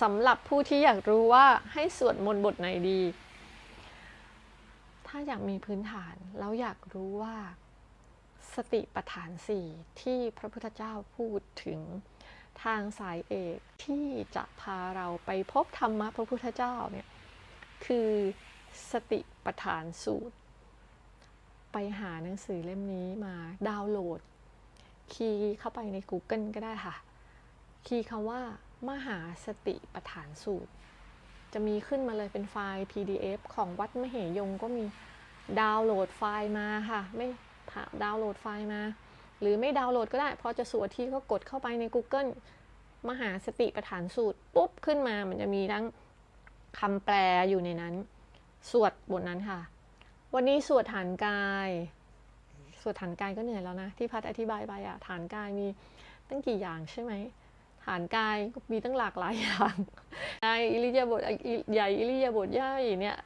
สำหรับผู้ที่อยากรู้ว่าให้สวดมนต์บทไหนดี ถ้าอยากมีพื้นฐานแล้วอยากรู้ว่าสติปัฏฐานสี่ที่พระพุทธเจ้าพูดถึงทางสายเอกที่จะพาเราไปพบธรรมะพระพุทธเจ้าเนี่ยคือสติปัฏฐานสูตร ไปหาหนังสือเล่มนี้มาดาวน์โหลด คีย์เข้าไปใน Google ก็ได้ค่ะ คีย์คำว่า มหาสติปฐานสูตร จะมีขึ้นมาเลยเป็นไฟล์ PDF ของวัดมเหยงก็มีดาวน์โหลดไฟล์มาค่ะไม่ดาวน์โหลดไฟล์มา หรือไม่ดาวน์โหลดก็ได้ พอจะสวดที่ก็กดเข้าไปใน Google มหาสติปฐานสูตร ปุ๊บขึ้นมามันจะมีทั้งคำแปลอยู่ในนั้น สวดบทนั้นค่ะ วันนี้สวดฐานกายสวดฐานกายก็เหนื่อยแล้วนะ ที่พัดอธิบายไปอะฐานกายมีตั้งกี่อย่างใช่ไหม ฐานกายก็มีตั้งหลากหลายอย่างกายอิริยาบถใหญ่อิริยาบถย่อยเนี่ย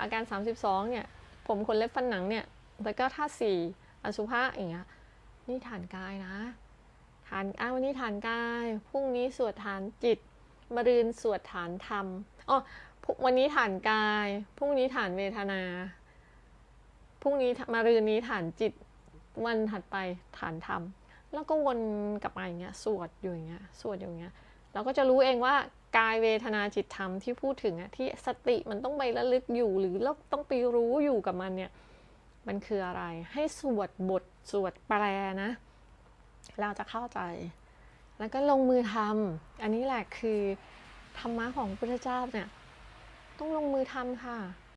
อาการ 32เนี่ยผมขนเล็บฟันหนังเนี่ยแล้วก็ท่าสี่อสุภะอย่างเงี้ยนี่ฐานกายนะฐานอ้าวันนี้ฐานกายพรุ่งนี้สวดฐานจิตมรืนสวดฐานธรรมอ๋อวันนี้ฐานกายพรุ่งนี้ฐานเวทนาพรุ่งนี้มารืนนี้ฐานจิตวันถัดไปฐานธรรม แล้วก็วนกลับมาอย่างเงี้ยสวดอยู่อย่างเงี้ยสวดอยู่อย่างเงี้ยเราก็จะรู้เองว่ากายเวทนาจิตธรรมที่พูดถึงอะที่สติมันต้องไประลึกอยู่หรือเราต้องไปรู้อยู่กับมันเนี่ยมันคืออะไรให้สวดบทสวดแปลนะ เราจะเข้าใจ แล้วก็ลงมือทำอันนี้แหละคือธรรมะของพระพุทธเจ้าเนี่ยต้องลงมือทำค่ะ